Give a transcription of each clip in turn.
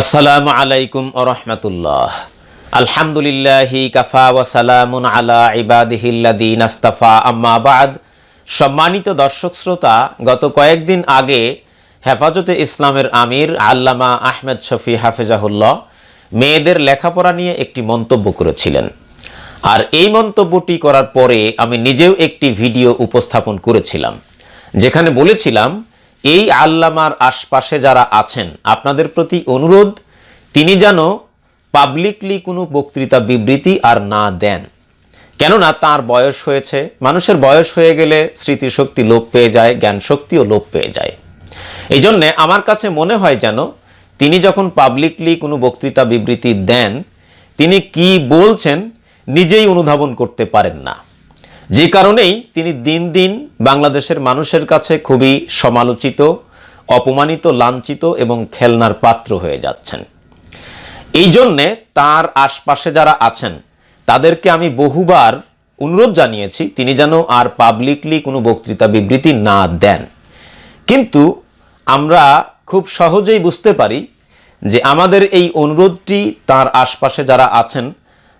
আসসালামু আলাইকুম আরহামতুল্লাহ আলহামদুলিল্লাহি কাফা ওয়াসালামুন আলা ইবাদিহিল্লাদিন আস্তাফা। আম্মা বাদ। সম্মানিত দর্শক শ্রোতা, গত কয়েকদিন আগে হেফাজতে ইসলামের আমির আল্লামা আহমেদ শফি হাফেজাহুল্লাহ মেয়েদের লেখাপড়া নিয়ে একটি মন্তব্য করেছিলেন। আর এই মন্তব্যটি করার পরে আমি নিজেও একটি ভিডিও উপস্থাপন করেছিলাম, যেখানে বলেছিলাম এই আল্লামার আশপাশে যারা আছেন, আপনাদের প্রতি অনুরোধ, তিনি যেন পাবলিকলি কোনো বক্তৃতা বিবৃতি আর না দেন। কেননা তার বয়স হয়েছে, মানুষের বয়স হয়ে গেলে স্মৃতিশক্তি লোপ পেয়ে যায় জ্ঞান শক্তিও লোপ পেয়ে যায়। এই জন্যে আমার কাছে মনে হয় যেন, তিনি যখন পাবলিকলি কোনো বক্তৃতা বিবৃতি দেন, তিনি কি বলছেন নিজেই অনুধাবন করতে পারেন না। যে কারণেই তিনি দিন দিন বাংলাদেশের মানুষের কাছে খুবই সমালোচিত, অপমানিত, লাঞ্ছিত এবং খেলনার পাত্র হয়ে যাচ্ছেন। এই জন্যে তার আশপাশে যারা আছেন, তাদেরকে আমি বহুবার অনুরোধ জানিয়েছি, তিনি যেন আর পাবলিকলি কোনো বক্তৃতা বিবৃতি না দেন। কিন্তু আমরা খুব সহজেই বুঝতে পারি যে আমাদের এই অনুরোধটি তার আশপাশে যারা আছেন,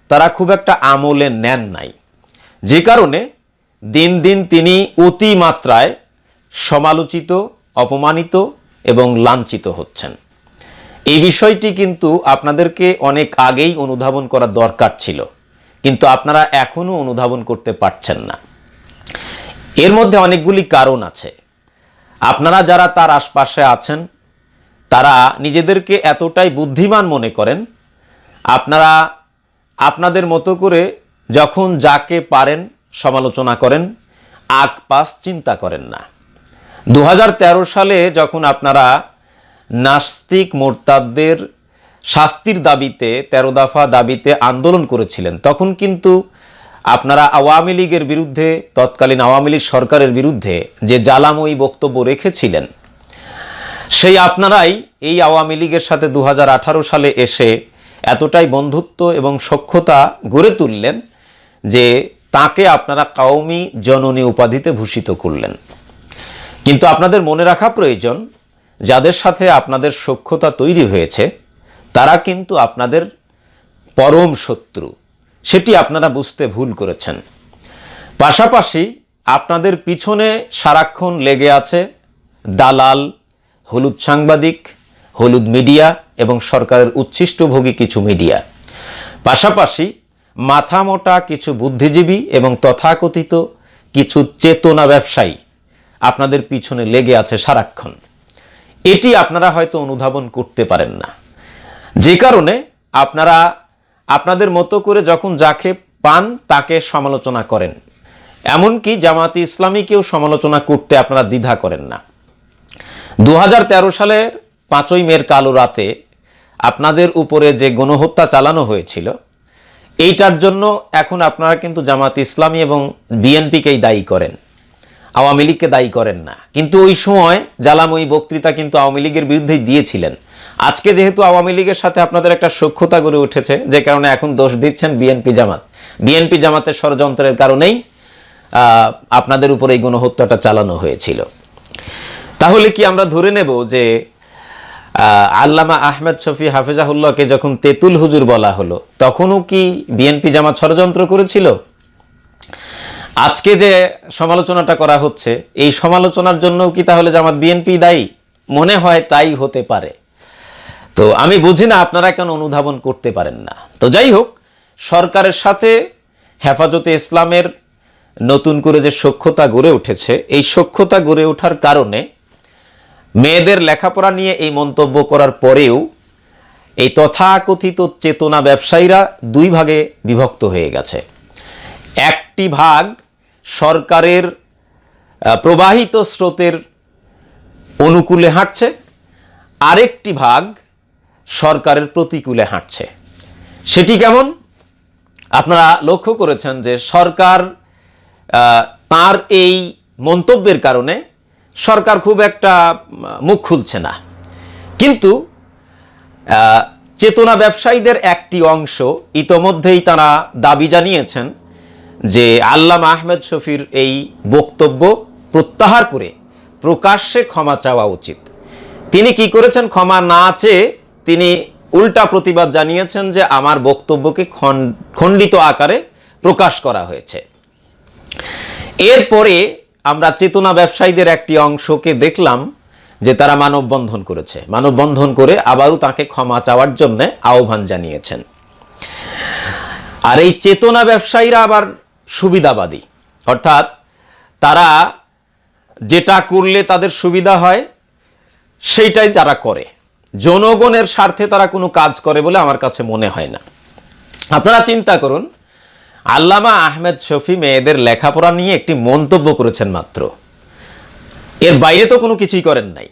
তারা খুব একটা আমলে নেন নাই। যে কারণে দিন দিন তিনি অতিমাত্রায় সমালোচিত, অপমানিত এবং লাঞ্ছিত হচ্ছেন। এই বিষয়টি কিন্তু আপনাদেরকে অনেক আগেই অনুধাবন করা দরকার ছিল, কিন্তু আপনারা এখনও অনুধাবন করতে পারছেন না। এর মধ্যে অনেকগুলি কারণ আছে। আপনারা যারা তার আশপাশে আছেন, তারা নিজেদেরকে এতটাই বুদ্ধিমান মনে করেন, আপনারা আপনাদের মতো করে যখন যাকে পারেন সমালোচনা করেন, আগ পাস চিন্তা করেন না। দু হাজার তেরো সালে যখন আপনারা নাস্তিক মোরতাদদের শাস্তির দাবিতে, তেরো দফা দাবিতে আন্দোলন করেছিলেন, তখন কিন্তু আপনারা আওয়ামী লীগের বিরুদ্ধে, তৎকালীন আওয়ামী লীগ সরকারের বিরুদ্ধে যে জ্বালাময়ী বক্তব্য রেখেছিলেন, সেই আপনারাই এই আওয়ামী লীগের সাথে দু হাজার আঠারো সালে এসে এতটাই বন্ধুত্ব এবং সখ্যতা গড়ে তুললেন যে তাকে আপনারা কাউমি জননী উপাধিতে ভূষিত করলেন। কিন্তু আপনাদের মনে রাখা প্রয়োজন, যাদের সাথে আপনাদের সক্ষতা তৈরি হয়েছে, তারা কিন্তু আপনাদের পরম শত্রু। সেটি আপনারা বুঝতে ভুল করেছেন। পাশাপাশি আপনাদের পিছনে সারাক্ষণ লেগে আছে দালাল, হলুদ সাংবাদিক, হলুদ মিডিয়া এবং সরকারের উচ্ছিষ্টভোগী কিছু মিডিয়া। পাশাপাশি মাথা মোটা কিছু বুদ্ধিজীবী এবং তথাকথিত কিছু চেতনা ব্যবসায়ী আপনাদের পিছনে লেগে আছে সারাক্ষণ। এটি আপনারা হয়তো অনুধাবন করতে পারেন না। যে কারণে আপনারা আপনাদের মতো করে যখন যাকে পান তাকে সমালোচনা করেন। এমনকি জামাতি ইসলামীকেও সমালোচনা করতে আপনারা দ্বিধা করেন না। দু হাজার তেরো সালের পাঁচই মের কালো রাতে আপনাদের উপরে যে গণহত্যা চালানো হয়েছিল এইটার জন্য এখন আপনারা কিন্তু জামাত ইসলামী এবং বিএনপিকেই দায়ী করেন। আওয়ামী লীগকে দায়ী করেন না। কিন্তু ওই সময় জ্বালাময়ী বক্তৃতা কিন্তু আওয়ামী লীগের বিরুদ্ধেই দিয়েছিলেন। আজকে যেহেতু আওয়ামী লীগের সাথে আপনাদের একটা সক্ষতা গড়ে উঠেছে, যে কারণে এখন দোষ দিচ্ছেন বিএনপি জামাত। বিএনপি জামাতের ষড়যন্ত্রের কারণেই আপনাদের উপর এই গণহত্যাটা চালানো হয়েছিল। তাহলে কি আমরা ধরে নেব যে আল্লামা আহমেদ শফি হাফেজাহুল্লাহকে যখন তেতুল হুজুর বলা হলো, তখনও কি বিএনপি জামাত ষড়যন্ত্র করেছিল? আজকে যে সমালোচনাটা করা হচ্ছে, এই সমালোচনার জন্য কি তাহলে জামাত বিএনপি দায়ী? মনে হয় তাই হতে পারে। তো আমি বুঝি না আপনারা কেন অনুধাবন করতে পারেন না। তো যাই হোক, সরকারের সাথে হেফাজতে ইসলামের নতুন করে যে সক্ষতা গড়ে উঠেছে, এই সক্ষতা গড়ে ওঠার কারণে মেয়েদের লেখাপড়া নিয়ে এই মন্তব্য করার পরেও এই তথাকথিত চেতনা ব্যবসায়ীরা দুই ভাগে বিভক্ত হয়ে গেছে। একটি ভাগ সরকারের প্রবাহিত স্রোতের অনুকূলে হাঁটছে, আরেকটি ভাগ সরকারের প্রতিকূলে হাঁটছে। সেটি কেমন? আপনারা লক্ষ্য করেছেন যে সরকার তার এই মন্তব্যের কারণে সরকার খুব একটা মুখ খুলছে না। কিন্তু চেতনা ব্যবসায়ীদের একটি অংশ ইতোমধ্যেই তারা দাবি জানিয়েছেন যে আল্লামা আহমেদ শফির এই বক্তব্য প্রত্যাহার করে প্রকাশ্যে ক্ষমা চাওয়া উচিত। তিনি কি করেছেন? ক্ষমা না চেয়ে তিনি উল্টা প্রতিবাদ জানিয়েছেন যে আমার বক্তব্যকে খণ্ডিত আকারে প্রকাশ করা হয়েছে। এরপরে আমরা চেতনা ব্যবসায়ীদের একটি অংশকে দেখলাম যে তারা মানববন্ধন করেছে। মানববন্ধন করে আবারও তাকে ক্ষমা চাওয়ার জন্য আহ্বান জানিয়েছেন। আর এই চেতনা ব্যবসায়ীরা আবার সুবিধাবাদী। অর্থাৎ তারা যেটা করলে তাদের সুবিধা হয়, সেইটাই তারা করে। জনগণের স্বার্থে তারা কোনো কাজ করে বলে আমার কাছে মনে হয় না। আপনারা চিন্তা করুন আল্লামা আহমেদ শফি মেয়েদের লেখাপড়া নিয়ে একটি মন্তব্য করেছেন মাত্র। এর বাইরে তো কোনো কিছুই করেন নাই।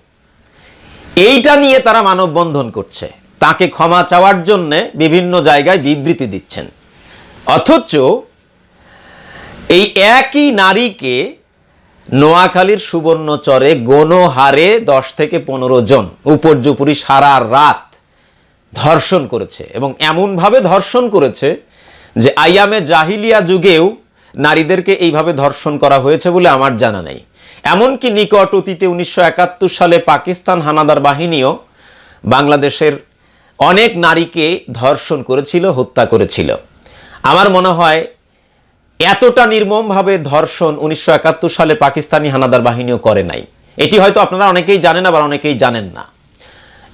এইটা নিয়ে তারা মানববন্ধন করছে। তাকে ক্ষমা চাওয়ার জন্যে বিভিন্ন জায়গায় বিবৃতি দিচ্ছেন। অথচ এই একই নারীকে নোয়াখালীর সুবর্ণচরে গণহারে দশ থেকে পনেরো জন উপর্যুপুরি সারা রাত ধর্ষণ করেছে এবং এমনভাবে ধর্ষণ করেছে যে আইয়ামে জাহিলিয়া যুগেও নারীদেরকে এইভাবে ধর্ষণ করা হয়েছে বলে আমার জানা নেই। এমনকি নিকট অতীতে উনিশশো একাত্তর সালে পাকিস্তান হানাদার বাহিনীও বাংলাদেশের অনেক নারীকে ধর্ষণ করেছিল, হত্যা করেছিল। আমার মনে হয় এতটা নির্মমভাবে ধর্ষণ উনিশশো একাত্তর সালে পাকিস্তানি হানাদার বাহিনীও করে নাই। এটি হয়তো আপনারা অনেকেই জানেন, আবার অনেকেই জানেন না।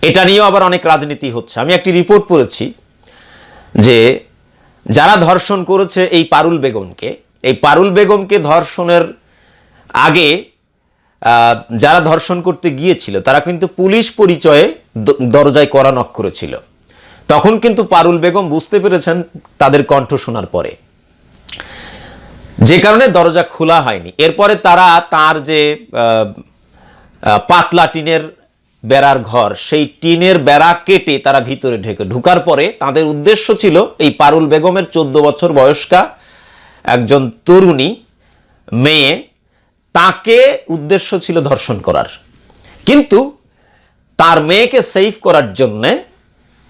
এটা নিয়েও আবার অনেক রাজনীতি হচ্ছে। আমি একটি রিপোর্ট পড়েছি যে যারা ধর্ষণ করেছে এই পারুল বেগমকে, এই পারুল বেগমকে ধর্ষণের আগে যারা ধর্ষণ করতে গিয়েছিল, তারা কিন্তু পুলিশ পরিচয়ে দরজায় করা নক করেছিল। তখন কিন্তু পারুল বেগম বুঝতে পেরেছেন তাদের কণ্ঠ শোনার পরে। যে কারণে দরজা খোলা হয়নি। এরপরে তারা তার যে পাতলা টিনের বেড়ার ঘর। সেই টিনের বেড়া কেটে তারা ভিতরে ঢেকে। ঢুকার পরে তাদের উদ্দেশ্য ছিল এই পারুল বেগমের চোদ্দ বছর বয়স্কা একজন তরুণী মেয়ে, তাকে উদ্দেশ্য ছিল ধর্ষণ করার। কিন্তু তার মেয়েকে সেভ করার জন্যে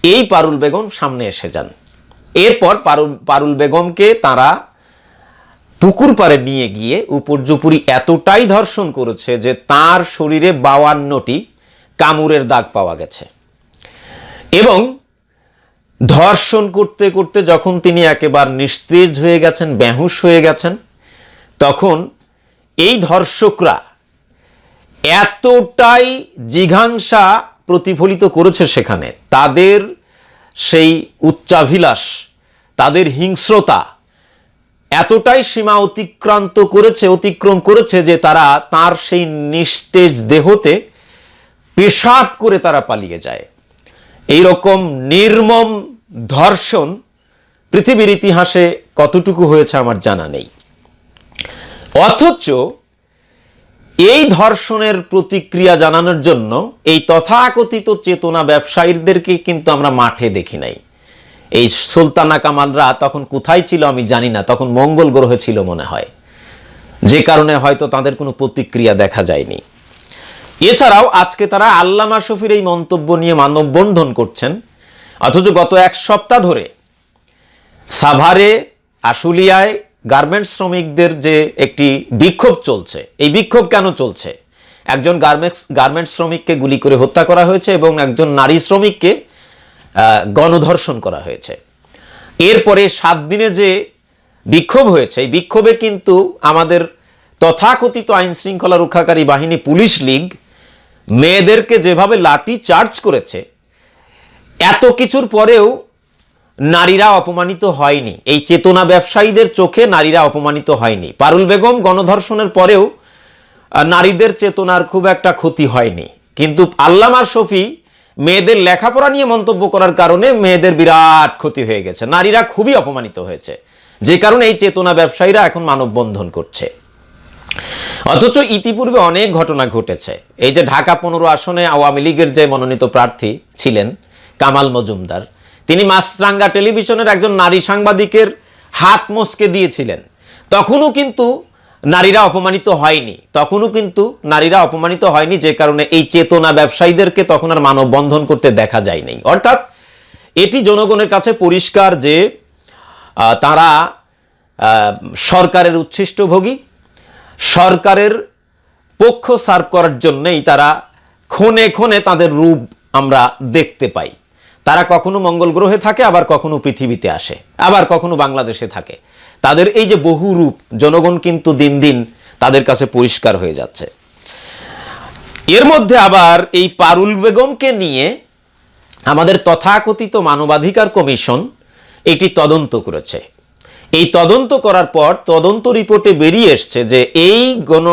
এই পারুল বেগম সামনে এসে যান। এরপর পারুল পারুল বেগমকে তারা পুকুর পাড়ে নিয়ে গিয়ে উপর্যুপুরি এতটাই ধর্ষণ করেছে যে তার শরীরে বাওয়ান্নটি কামড়ের দাগ পাওয়া গেছে। এবং ধর্ষণ করতে করতে যখন তিনি একেবারে নিস্তেজ হয়ে গেছেন, বেহুশ হয়ে গেছেন, তখন এই ধর্ষকরা এতটাই জিঘাংসা প্রতিফলিত করেছে সেখানে। তাদের সেই উচ্চাভিলাষ, তাদের হিংস্রতা এতটাই সীমা অতিক্রান্ত করেছে, অতিক্রম করেছে যে তারা তার সেই নিস্তেজ দেহতে পেশাব করে তারা পালিয়ে যায়। এই রকম নির্মম ধর্ষণ পৃথিবীর ইতিহাসে কতটুকু হয়েছে আমার জানা নেই। অথচ এই ধর্ষণের প্রতিক্রিয়া জানানোর জন্য এই তথাকথিত চেতনা ব্যবসায়ীদেরকে কিন্তু আমরা মাঠে দেখি নাই। এই সুলতানা কামালরা তখন কোথায় ছিল আমি জানি না, তখন মঙ্গল গ্রহে ছিল মনে হয়। যে কারণে হয়তো তাদের কোনো প্রতিক্রিয়া দেখা যায়নি। এছাড়াও আজকে তারা আল্লামা শফির এই মন্তব্য নিয়ে মানববন্ধন করছেন। অথচ গত এক সপ্তাহ ধরে সাভারে, আশুলিয়ায় গার্মেন্টস শ্রমিকদের যে একটি বিক্ষোভ চলছে, এই বিক্ষোভ কেন চলছে? একজন গার্মেন্টস গার্মেন্টস শ্রমিককে গুলি করে হত্যা করা হয়েছে এবং একজন নারী শ্রমিককে গণধর্ষণ করা হয়েছে। এরপরে সাত দিনে যে বিক্ষোভ হয়েছে, এই বিক্ষোভে কিন্তু আমাদের তথাকথিত আইন শৃঙ্খলা রক্ষাকারী বাহিনী, পুলিশ লীগ মেয়েদেরকে যেভাবে লাঠি চার্জ করেছে, এত কিছুর পরেও নারীরা অপমানিত হয়নি। এই চেতনা ব্যবসায়ীদের চোখে নারীরা অপমানিত হয়নি। পারুল বেগম গণধর্ষণের পরেও নারীদের চেতনার খুব একটা ক্ষতি হয়নি। কিন্তু আল্লামা শফি মেয়েদের লেখাপড়া নিয়ে মন্তব্য করার কারণে মেয়েদের বিরাট ক্ষতি হয়ে গেছে। নারীরা খুবই অপমানিত হয়েছে। যে কারণে এই চেতনা ব্যবসায়ীরা এখন মানববন্ধন করছে। অথচ ইতিপূর্বে অনেক ঘটনা ঘটেছে। এই যে ঢাকা পনেরো আসনে আওয়ামী লীগের যে মনোনীত প্রার্থী ছিলেন কামাল মজুমদার, তিনি মাছরাঙ্গা টেলিভিশনের একজন নারী সাংবাদিকের হাত মস্কে দিয়েছিলেন। তখনও কিন্তু নারীরা অপমানিত হয়নি। তখনও কিন্তু নারীরা অপমানিত হয়নি যে কারণে এই চেতনা ব্যবসায়ীদেরকে তখন আর মানববন্ধন করতে দেখা যায়নি। অর্থাৎ এটি জনগণের কাছে পরিষ্কার যে তারা সরকারের উচ্ছিষ্টভোগী সরকারের পক্ষ সার্ভ করার জন্যই তারা ক্ষণে ক্ষণে তাদের রূপ আমরা দেখতে পাই। তারা কখনো মঙ্গল গ্রহে থাকে, আবার কখনো পৃথিবীতে আসে, আবার কখনো বাংলাদেশে থাকে। তাদের এই যে বহু রূপ, জনগণ কিন্তু দিন দিন তাদের কাছে পরিষ্কার হয়ে যাচ্ছে। এর মধ্যে আবার এই পারুল বেগমকে নিয়ে আমাদের তথাকথিত মানবাধিকার কমিশন একটি তদন্ত করেছে। এই তদন্ত করার পর তদন্ত রিপোর্টে বেরিয়ে এসছে যে এই গণ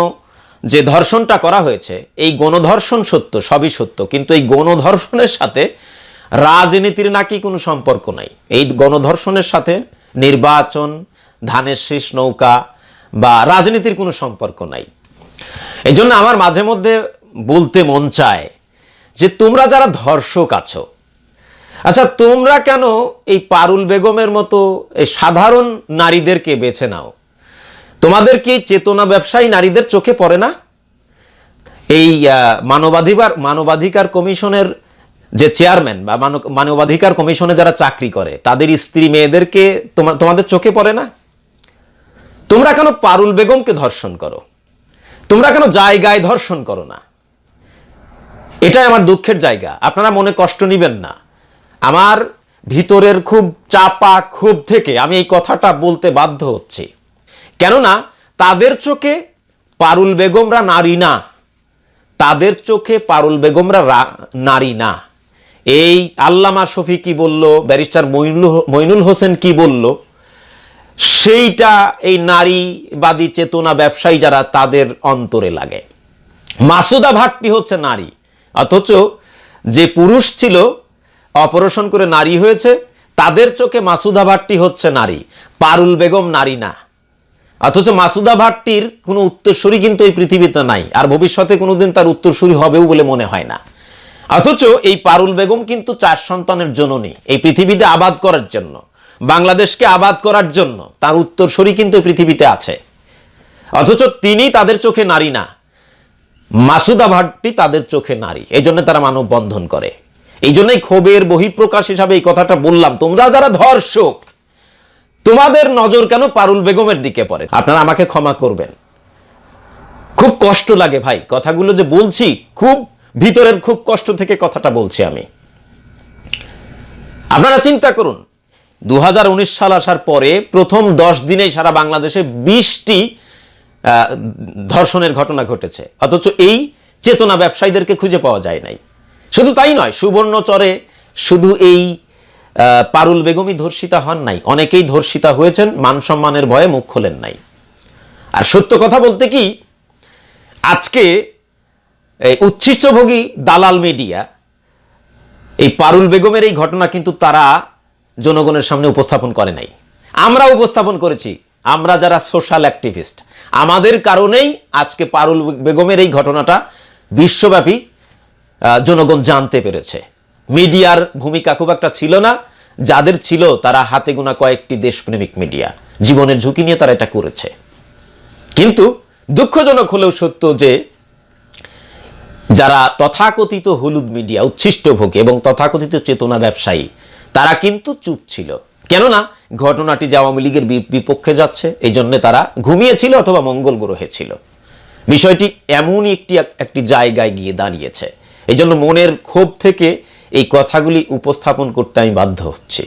যে ধর্ষণটা করা হয়েছে, এই গণধর্ষণ সত্য, সবই সত্য, কিন্তু এই গণধর্ষণের সাথে রাজনীতির নাকি কোনো সম্পর্ক নাই। এই গণধর্ষণের সাথে নির্বাচন, ধানের শীষ নৌকা বা রাজনীতির কোনো সম্পর্ক নাই। এই জন্য আমার মাঝে মধ্যে বলতে মন চায় যে তোমরা যারা ধর্ষক আছো আচ্ছা তোমরা কেন এই পারুল বেগমের মতো এই সাধারণ নারীদেরকে বেছে নাও? তোমাদের কি চেতনা ব্যবসায়ী নারীদের চোখে পড়ে না? এই মানবাধিকার মানবাধিকার কমিশনের যে চেয়ারম্যান বা মানব- মানবাধিকার কমিশনে যারা চাকরি করে, তাদের স্ত্রী মেয়েদেরকে তোমা- তোমাদের চোখে পড়ে না? তোমরা কেন পারুল বেগমকে ধর্ষণ করো? তোমরা কেন জায়গায় ধর্ষণ করো না? এটাই আমার দুঃখের জায়গা। আপনারা মনে কষ্ট নেবেন না। আমার ভিতরের খুব চাপা ক্ষোভ থেকে আমি এই কথাটা বলতে বাধ্য হচ্ছি। কেননা তাদের চোখে পারুল বেগমরা নারী না। তাদের চোখে পারুল বেগমরা নারী না। এই আল্লামা শফি কি বলল, ব্যারিস্টার মইনুল হোসেন কি বলল, সেইটা এই নারীবাদী চেতনা ব্যবসায়ী যারা তাদের অন্তরে লাগে। মাসুদা ভাট্টি হচ্ছে নারী, অথচ যে পুরুষ ছিল অপারেশন করে নারী হয়েছে, তাদের চোখে মাসুদা ভাট্টি হচ্ছে নারী, পারুল বেগম নারী না। অথচ মাসুদা ভাট্টির কোনো উত্তরসূরি কিন্তু এই পৃথিবীতে নাই, আর ভবিষ্যতে কোনোদিন তার উত্তরসূরি হবেও বলে মনে হয় না। অথচ এই পারুল বেগম কিন্তু চার সন্তানের জননী, এই পৃথিবীতে আবাদ করার জন্য, বাংলাদেশকে আবাদ করার জন্য তার উত্তরসূরি কিন্তু পৃথিবীতে আছে। অথচ তিনি তাদের চোখে নারী না, মাসুদা ভাট্টি তাদের চোখে নারী, এই জন্য তারা মানববন্ধন করে। এই জন্যই ক্ষোভের বহিঃপ্রকাশ হিসাবে এই কথাটা বললাম। তোমরা যারা ধর্ষক, তোমাদের নজর কেন পারুল বেগমের দিকে পড়ে? আপনারা আমাকে ক্ষমা করবেন। খুব কষ্ট লাগে ভাই কথাগুলো যে বলছি, খুব ভিতরের খুব কষ্ট থেকে কথাটা বলছি আমি। আপনারা চিন্তা করুন দু হাজার উনিশ সাল আসার পরে প্রথম দশ দিনেই সারা বাংলাদেশে বিশটি ধর্ষণের ঘটনা ঘটেছে। অথচ এই চেতনা ব্যবসায়ীদেরকে খুঁজে পাওয়া যায় নাই। শুধু তাই নয়, সুবর্ণচরে শুধু এই পারুল বেগমই ধর্ষিতা হন নাই। অনেকেই ধর্ষিতা হয়েছেন, মান সম্মানের ভয়ে মুখ খোলেন নাই। আর সত্য কথা বলতে কি, আজকে এই উচ্ছিষ্টভোগী দালাল মিডিয়া, এই পারুল বেগমের এই ঘটনা কিন্তু তারা জনগণের সামনে উপস্থাপন করে নাই। আমরা উপস্থাপন করেছি, আমরা যারা সোশ্যাল অ্যাক্টিভিস্ট, আমাদের কারণেই আজকে পারুল বেগমের এই ঘটনাটা বিশ্বব্যাপী জনগণ জানতে পেরেছে। মিডিয়ার ভূমিকা খুব একটা ছিল না। যাদের ছিল, তারা হাতে গোনা কয়েকটি দেশপ্রেমিক মিডিয়া। জীবনের ঝুঁকি নিয়ে তারা এটা করেছে। কিন্তু দুঃখজনক হলেও সত্য যে, যারা তথাকথিত হলুদ মিডিয়া, উচ্ছিষ্টভোগী এবং তথাকথিত চেতনা ব্যবসায়ী, তারা কিন্তু চুপ ছিল। কেননা, ঘটনাটি যে আওয়ামী লীগের বিপক্ষে যাচ্ছে, এই জন্য তারা ঘুমিয়েছিল অথবা মঙ্গল গ্রহে ছিল। বিষয়টি এমনই একটি একটি জায়গায় গিয়ে দাঁড়িয়েছে। এই জন্য মনের ক্ষোভ থেকে এই কথাগুলি উপস্থাপন করতে আমি বাধ্য হচ্ছি।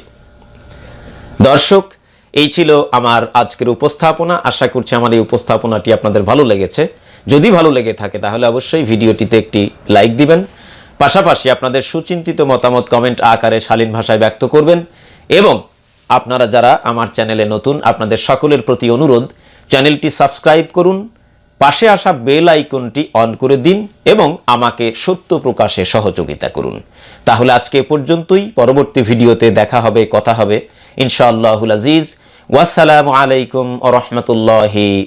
দর্শক, এই ছিল আমার আজকের উপস্থাপনা। আশা করছি আমার এই উপস্থাপনাটি আপনাদের ভালো লেগেছে। যদি ভালো লেগে থাকে, তাহলে অবশ্যই ভিডিওটিতে একটি লাইক দিবেন। পাশাপাশি আপনাদের সুচিন্তিত মতামত কমেন্ট আকারে শালীন ভাষায় ব্যক্ত করবেন এবং আপনারা যারা আমার চ্যানেলে নতুন, আপনাদের সকলের প্রতি অনুরোধ, চ্যানেলটি সাবস্ক্রাইব করুন। পাশে আসা বেল আইকনটি অন করে দিন এবং আমাকে সত্য প্রকাশে সহযোগিতা করুন। তাহলে আজকে পর্যন্তই। পরবর্তী ভিডিওতে দেখা হবে, কথা হবে। ইনশাআল্লাহুল আজিজ। ওয়াসালামু আলাইকুম ওয়া রাহমাতুল্লাহি